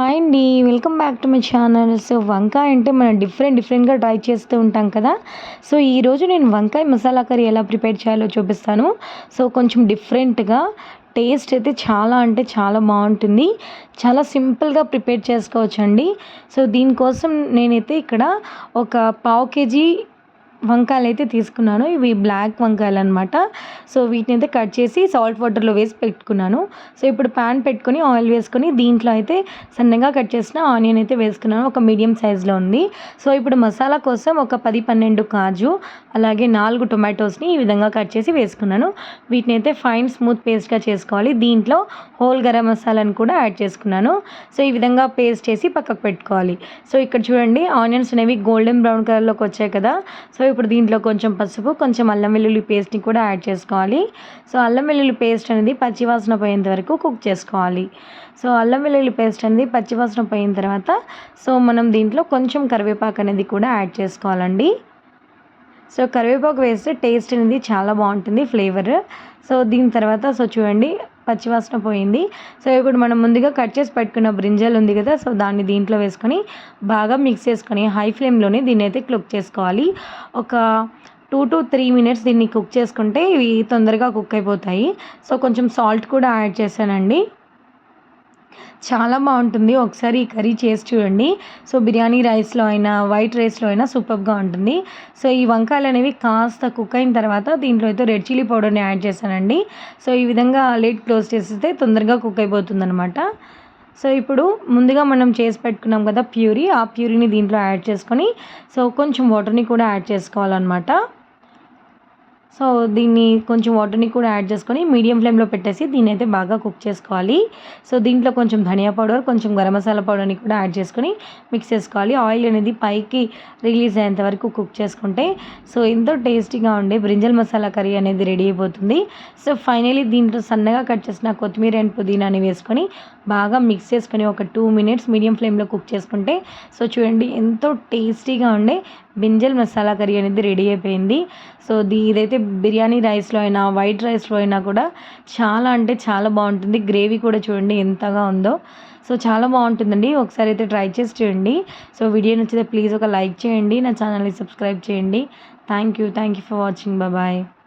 Hi అండి welcome back to my channel so వంకాయ అంటే మనం డిఫరెంట్ డిఫరెంట్గా ట్రై చేస్తూ ఉంటాం కదా. సో ఈరోజు నేను వంకాయ మసాలా కర్రీ ఎలా ప్రిపేర్ చేయాలో చూపిస్తాను. సో కొంచెం డిఫరెంట్గా టేస్ట్ అయితే చాలా అంటే చాలా బాగుంటుంది. చాలా సింపుల్గా ప్రిపేర్ చేసుకోవచ్చండి. సో దీనికోసం నేనైతే ఇక్కడ ఒక పావు కేజీ వంకాయలు అయితే తీసుకున్నాను. ఇవి బ్లాక్ వంకాయలు అనమాట సో వీటిని అయితే కట్ చేసి సాల్ట్ వాటర్లో వేసి పెట్టుకున్నాను. సో ఇప్పుడు ప్యాన్ పెట్టుకొని ఆయిల్ వేసుకొని దీంట్లో అయితే సన్నగా కట్ చేసిన ఆనియన్ అయితే వేసుకున్నాను. ఒక మీడియం సైజులో ఉంది. సో ఇప్పుడు మసాలా కోసం ఒక పది పన్నెండు కాజు అలాగే నాలుగు టొమాటోస్ని ఈ విధంగా కట్ చేసి వేసుకున్నాను. వీటిని అయితే ఫైన్ స్మూత్ పేస్ట్గా చేసుకోవాలి. దీంట్లో హోల్ గరం మసాలాను కూడా యాడ్ చేసుకున్నాను. సో ఈ విధంగా పేస్ట్ చేసి పక్కకు పెట్టుకోవాలి. సో ఇక్కడ చూడండి ఆనియన్స్ అనేవి గోల్డెన్ బ్రౌన్ కలర్లోకి వచ్చాయి కదా. సో ఇప్పుడు దీంట్లో కొంచెం పసుపు కొంచెం అల్లం వెల్లుల్లి పేస్ట్ని కూడా యాడ్ చేసుకోవాలి. సో అల్లం వెల్లుల్లి పేస్ట్ అనేది పచ్చివాసన పోయేంత వరకు కుక్ చేసుకోవాలి. సో అల్లం వెల్లుల్లి పేస్ట్ అనేది పచ్చివాసన పోయిన తర్వాత సో మనం దీంట్లో కొంచెం కరివేపాకు అనేది కూడా యాడ్ చేసుకోవాలండి. సో కరివేపాకు వేస్తే టేస్ట్ అనేది చాలా బాగుంటుంది ఫ్లేవర్ సో దీని తర్వాత సో చూడండి పచ్చివాసన పోయింది. సో ఇప్పుడు మనం ముందుగా కట్ చేసి పెట్టుకున్న బ్రింజల్ ఉంది కదా సో దాన్ని దీంట్లో వేసుకొని బాగా మిక్స్ చేసుకొని హై ఫ్లేమ్లోనే దీన్ని అయితే కుక్ చేసుకోవాలి. ఒక టూ టు త్రీ మినిట్స్ దీన్ని కుక్ చేసుకుంటే ఇవి తొందరగా కుక్ అయిపోతాయి. సో కొంచెం సాల్ట్ కూడా యాడ్ చేశానండి. చాలా బాగుంటుంది. ఒకసారి ఈ కర్రీ చేసి చూడండి. సో బిర్యానీ రైస్లో అయినా వైట్ రైస్లో అయినా సూపర్గా ఉంటుంది. సో ఈ వంకాయలు అనేవి కాస్త కుక్ అయిన తర్వాత దీంట్లో అయితే రెడ్ చిల్లీ పౌడర్ని యాడ్ చేశానండి. సో ఈ విధంగా లేట్ క్లోజ్ చేసేస్తే తొందరగా కుక్ అయిపోతుంది అనమాట సో ఇప్పుడు ముందుగా మనం చేసి పెట్టుకున్నాం కదా ప్యూరీ ఆ ప్యూరీని దీంట్లో యాడ్ చేసుకొని సో కొంచెం వాటర్ని కూడా యాడ్ చేసుకోవాలన్నమాట. సో దీన్ని కొంచెం వాటర్ని కూడా యాడ్ చేసుకొని మీడియం ఫ్లేమ్లో పెట్టేసి దీన్ని అయితే బాగా కుక్ చేసుకోవాలి. సో దీంట్లో కొంచెం ధనియా పౌడర్ కొంచెం గరం మసాలా పౌడర్ని కూడా యాడ్ చేసుకొని మిక్స్ చేసుకోవాలి. ఆయిల్ అనేది పైకి రిలీజ్ అయ్యేంత వరకు కుక్ చేసుకుంటే సో ఎంతో టేస్టీగా ఉండే బ్రింజల్ మసాలా కర్రీ అనేది రెడీ అయిపోతుంది. సో ఫైనలీ దీంట్లో సన్నగా కట్ చేసిన కొత్తిమీర అండ్ పుదీనాని వేసుకొని బాగా మిక్స్ చేసుకొని ఒక టూ మినిట్స్ మీడియం ఫ్లేమ్లో కుక్ చేసుకుంటే సో చూడండి ఎంతో టేస్టీగా ఉండే బింజల్ మసాలా కర్రీ అనేది రెడీ అయిపోయింది. సో దీ ఇదైతే బిర్యానీ రైస్లో అయినా వైట్ రైస్లో అయినా కూడా చాలా అంటే చాలా బాగుంటుంది. గ్రేవీ కూడా చూడండి ఎంతగా ఉందో. సో చాలా బాగుంటుందండి. ఒకసారి అయితే ట్రై చేసి చూడండి. సో వీడియో నచ్చితే ప్లీజ్ ఒక లైక్ చేయండి. నా ఛానల్ని సబ్స్క్రైబ్ చేయండి. Thank you. Thank you for watching. Bye